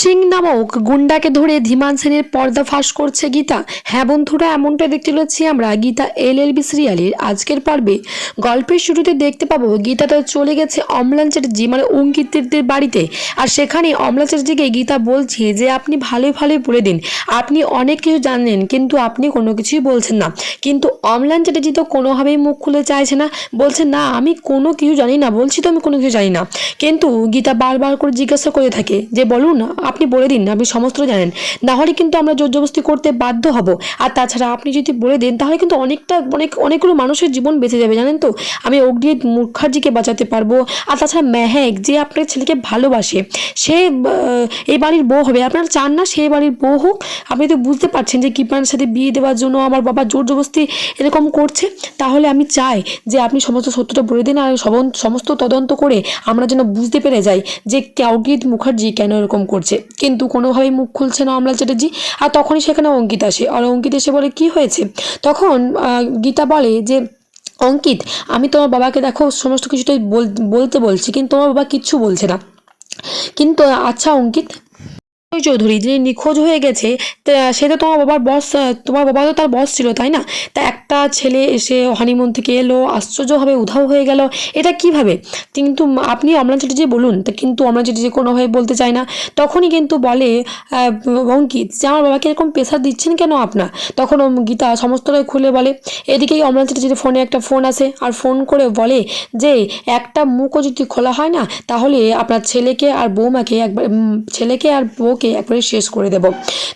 সিং নামক গুন্ডাকে ধরে ধীমান সেনের পর্দা ফাঁস করছে গীতা। হ্যাঁ বন্ধুরা, এমনটা দেখতে চলেছি আমরা গীতা এল এল বি সিরিয়ালের আজকের পর্বে। গল্পের শুরুতে দেখতে পাবো গীতা তো চলে গেছে অম্লান চ্যাটার্জি মানে অঙ্কিতদের বাড়িতে। আর সেখানে অম্লান চ্যাটার্জিকে গীতা বলছে যে, আপনি ভালোই ভালোই বলে দিন। আপনি অনেক কিছু জানেন, কিন্তু আপনি কোনো কিছুই বলছেন না। কিন্তু অম্লান চ্যাটার্জি তো কোনোভাবেই মুখ খুলে চাইছে না। বলছে, না, আমি কোনো কিছু জানি না, বলছি তো আমি কোনো কিছু জানি না। কিন্তু গীতা বারবার করে জিজ্ঞাসা করে থাকে যে, বলুন আপনি বলে দিন, আপনি সমস্ত জানেন। নাহলে কিন্তু আমরা জোর জবরদস্তি করতে বাধ্য হব। আর তাছাড়া আপনি যদি বলে দেন, তাহলে কিন্তু অনেকটা, অনেক, অনেকগুলো মানুষের জীবন বেঁচে যাবে, জানেন তো? আমি অগ্নিত মুখার্জিকে বাঁচাতে পারব। আর তাছাড়া মেহেক, যে আপনার ছেলেকে ভালোবাসে, সে এই বাড়ির বউ হবে। আপনারা চান না সেই বাড়ির বউ হোক। আপনি তো বুঝতে পারছেন যে কিপানের সাথে বিয়ে দেওয়ার জন্য আমার বাবা জোর জবরদস্তি এরকম করছে। তাহলে আমি চাই যে আপনি সমস্ত সত্যটা বলে দিন আর সমস্ত তদন্ত করে আমরা যেন বুঝতে পেরে যাই যে অঙ্কিত মুখার্জি কেন এরকম করছে। কিন্তু কোনোভাবেই মুখ খুলছে না অমলা চ্যাটার্জি। আর তখনই সেখানে অঙ্কিত আসে। আর অঙ্কিত এসে বলে, কি হয়েছে? তখন গীতা বলে যে, অঙ্কিত, আমি তোমার বাবাকে দেখো, সমস্ত কিছুটাই বল- বলতে বলছি, কিন্তু তোমার বাবা কিচ্ছু বলছে না। কিন্তু আচ্ছা অঙ্কিত চৌধুরী যিনি নিখোঁজ হয়ে গেছে সে তো তোমার বাবার বস তোমার বাবা তো তার বস ছিল, তাই না? তা একটা ছেলে এসে হানিমুন থেকে এলো, আশ্চর্যভাবে উধাও হয়ে গেল। এটা কীভাবে? কিন্তু আপনি অমলান চ্যাটার্জি বলুন, তা কিন্তু অমলান চ্যাটার্জি কোনোভাবে বলতে চায় না। তখনই কিন্তু বলে অঙ্কিত যে আমার বাবাকে এরকম প্রেশার দিচ্ছেন কেন আপনার? তখন গীতা সমস্তটাই খুলে বলে, এদিকেই অমলান চ্যাটার্জির ফোনে একটা ফোন আসে, আর ফোন করে বলে যে, একটা মুখও যদি খোলা হয় না, তাহলে আপনার ছেলেকে আর বৌমাকে একবার ছেলেকে আর বউকে একবারে শেষ করে দেব।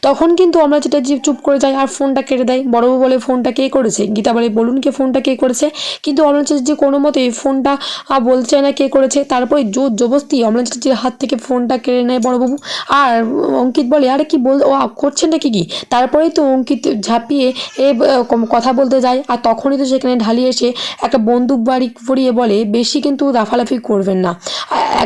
তখন কিন্তু আমরা যেটা যে চুপ করে যাই, আর ফোনটা কেটে দেয়। বড়বাবু বলে, ফোনটা কে করেছে? গীতা বলে, বলুন কে ফোনটা কে করেছে? কিন্তু অমলান চ্যাটার্জি কোনো মতে ফোনটা বলছে না কে করেছে, তারপরে জোর জবস্তি অমলান চ্যাটার্জির হাত থেকে ফোনটা কেড়ে নেয় বড়বাবু আর অঙ্কিত বলে, আরে কি বল, ও করছেন নাকি কি? তারপরেই তো অঙ্কিত ঝাঁপিয়ে এ কথা বলতে যায়। আর তখনই তো সেখানে ঢালিয়ে এসে একটা বন্দুক বাড়ি ফুরিয়ে বলে, বেশি কিন্তু লাফালাফি করবেন না।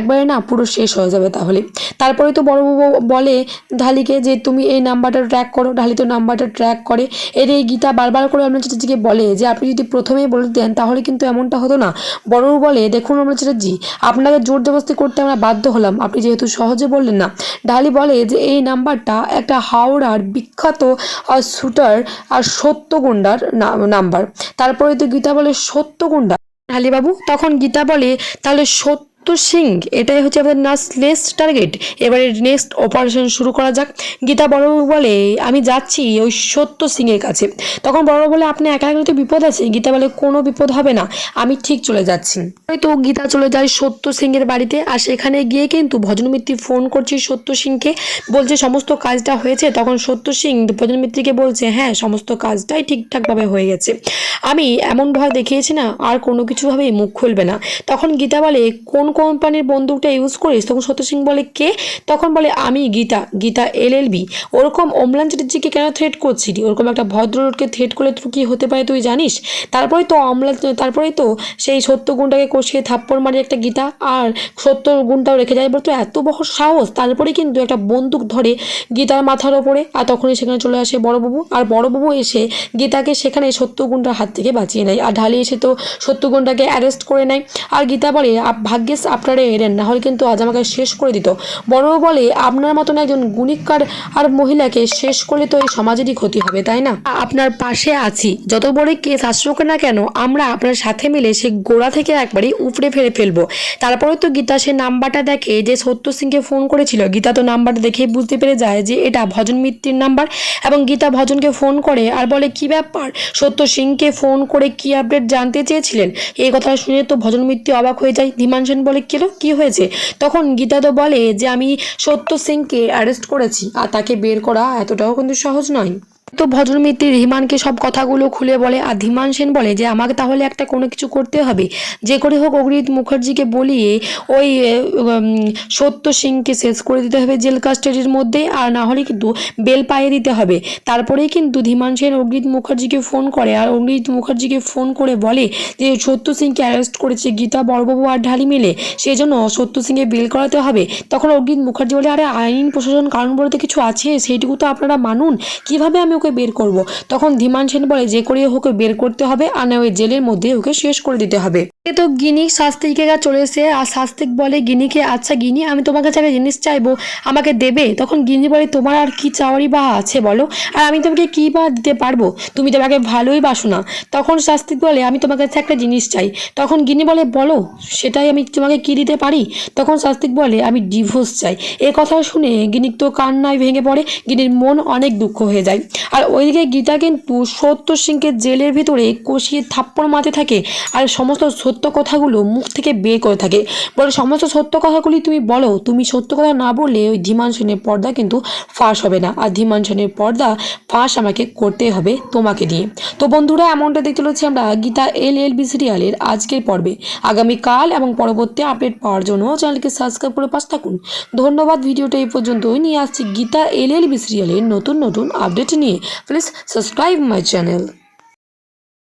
একবারে না পুরো শেষ হয়ে যাবে তাহলে। তারপরে তো বড়বাবু বলে ঢালিকে যে তুমি এই নাম্বারটা ট্র্যাক করো, ঢালি তো নাম্বারটা ট্র্যাক করে। এর এই গীতা বারবার করে আমরা চ্যাটার্জিকে বলে যে, আপনি যদি প্রথমেই বলে দেন তাহলে কিন্তু এমনটা হতো না। বড়বাবু বলে, দেখুন আমরা চ্যাটার্জি আপনাকে জোর জবস্তি করতে আমরা বাধ্য হলাম। আপনি যেহেতু সহজে বললেন না। ঢালি বলে যে, এই নাম্বারটা একটা হাওড়ার বিখ্যাত শুটার আর সত্যগুন্ডার নাম্বার। তারপরে তো গীতা বলে সত্যগুন্ডা ঢালিবাবু, তখন গীতা বলে, তাহলে সত্য সিং, এটাই হচ্ছে আমাদের নেক্সট টার্গেট এবারে নেক্সট অপারেশন শুরু করা যাক। গীতা বড়বাবু বলে, আমি যাচ্ছি ওই সত্য সিংয়ের কাছে। তখন বড়বাবু বলে, আপনি একা একা তো বিপদ আছে গীতা বলে, কোনো বিপদ হবে না, আমি ঠিক চলে যাচ্ছি। তো গীতা চলে যায় সত্য সিংয়ের বাড়িতে। আর সেখানে গিয়ে কিন্তু ভজন মিত্রি ফোন করছে সত্য সিংকে, বলছে, সমস্ত কাজটা হয়েছে? তখন সত্য সিং ভজন মিত্রকে বলছে হ্যাঁ সমস্ত কাজটাই ঠিকঠাকভাবে হয়ে গেছে। আমি এমন ভয় দেখিয়েছি না, আর কোনো কিছুভাবেই মুখ খুলবে না। তখন গীতা বলে, কোন কোম্পানির বন্দুকটা ইউজ করিস, তখন সত্য সিং বলে, কে? তখন বলে, আমি Gita Gita L L B. ওরকম অম্লান চ্যাটার্জিকে কেন থ্রেট করছিলি ওরকম একটা ভদ্রলোককে থ্রেট করলে তুই কী হতে পারে তুই জানিস? তারপরে তো অম্লান, তারপরেই তো সেই সত্য গুণটাকে কষিয়ে থাপ্পড় মারি একটা গীতা, আর সত্য গুণটাও রেখে যায়। এবার তো এত বড় সাহস তারপরে কিন্তু একটা বন্দুক ধরে গীতার মাথার ওপরে, আর তখনই সেখানে চলে আসে বড়বাবু। আর বড়বাবু এসে গীতাকে সেখানে সত্যগুণটার হাত থেকে বাঁচিয়ে নেয়। আর ঢালি এসে তো সত্যগুণটাকে অ্যারেস্ট করে নেয়। আর গীতা বলে "আপ- ভাগ্যিস আপনারা এলেন না হলে কিন্তু আজ আমাকে শেষ করে দিত। বড় বলে, আপনার মতন একজন গুণিকার আর মহিলাকে শেষ করলে তো এই সমাজেরই ক্ষতি হবে, তাই না? আপনার পাশে আছি। যত বড় কেস আসুক না কেন, আমরা আপনার সাথে মিলে সে গোড়া থেকে একবারে উপড়ে ফেলে ফেলব। তারপরে তো গীতা সে নাম্বারটা দেখে, যে সত্য সিংকে ফোন করেছিল, গীতা তো নাম্বারটা দেখেই বুঝতে পেরে যায় যে এটা ভজন মিত্তির নাম্বার এবং গীতা ভজনকে ফোন করে আর বলে, কি ব্যাপার? সত্য সিংকে ফোন করে কি আপডেট জানতে চেয়েছিলেন? এই কথা শুনে তো ভজন মিত্তি অবাক হয়ে যায়। ধীমান সেন বলে কেন কি হয়েছে? তখন গীতা তো বলে যে, আমি সত্য সিংকে অ্যারেস্ট করেছি, আর তাকে বের করা এতটাও কিন্তু সহজ নয়। তো ভজন মিত্রি ধীমানকে সব কথাগুলো খুলে বলে, আর ধীমান সেন বলে যে, আমাকে তাহলে একটা কোনো কিছু করতে হবে। যে করে হোক অগ্রিত মুখার্জিকে বলিয়ে ওই সত্য সিংকে শেষ করে দিতে হবে জেল কাস্টাডির মধ্যে, আর না হলে কিন্তু বেল পায়ে দিতে হবে। তারপরেই কিন্তু ধীমান সেন অগ্রিত মুখার্জিকে ফোন করে, আর অগ্রিত মুখার্জিকে ফোন করে বলে যে, সত্য সিংকে অ্যারেস্ট করেছে গীতা বড়বাবু আর ঢালি মিলে সেই জন্য সত্য সিংকে বেল করাতে হবে। তখন অগ্রিত মুখার্জি বলে, আরে আইন, প্রশাসন কারণ বলতে কিছু আছে? সেইটুকু তো আপনারা মানুন। কীভাবে আমি ওকে বের করব। তখন ধীমান সেন বলে, যে করে ওকে বের করতে হবে, আর না ওই জেলের মধ্যে ওকে শেষ করে দিতে হবে। এ তো গিনি শাস্ত্রীকে কাছে চলে এসে আর শাস্তিক বলে গিনিকে আচ্ছা গিনি, আমি তোমার কাছে একটা জিনিস চাইব, আমাকে দেবে? তখন গিনি বলে, তোমার আর কি চাওয়ারই বা আছে বলো? আর আমি তোমাকে কী বা দিতে পারব? তুমি তো আমাকে ভালোই বাসো না। তখন শাস্তিক বলে, আমি তোমার কাছে একটা জিনিস চাই। তখন গিনি বলে, বলো, সেটাই আমি তোমাকে কী দিতে পারি? তখন শাস্তিক বলে, আমি ডিভোর্স চাই। এ কথা শুনে গিনির তো কান্নায় ভেঙে পড়ে, গিনির মন অনেক দুঃখ হয়ে যায়। আর ওইদিকে গীতা কিন্তু সত্য সিংকে জেলের ভিতরে কষিয়ে থাপ্পড় মারতে থাকে, আর সমস্ত সত্য কথাগুলো মুখ থেকে বের করে থাকে। বলে সমস্ত সত্য কথাগুলি তুমি বলো, তুমি সত্য কথা না বললে ওই ধীমান সেনের পর্দা কিন্তু ফাঁস হবে না। আর ধীমান সেনের পর্দা ফাঁস আমাকে করতে হবে তোমাকে দিয়ে তো বন্ধুরা, এমনটা দেখতে চলেছি আমরা গীতা এল এল বি সিরিয়ালের আজকের পর্বে। আগামীকাল এবং পরবর্তী আপডেট পাওয়ার জন্য চ্যানেলকে সাবস্ক্রাইব করে পাশ থাকুন। ধন্যবাদ, ভিডিওটা এই পর্যন্তই। নিয়ে আসছি গীতা এল এল বি সিরিয়ালের নতুন নতুন আপডেট নিয়ে। Please subscribe my channel.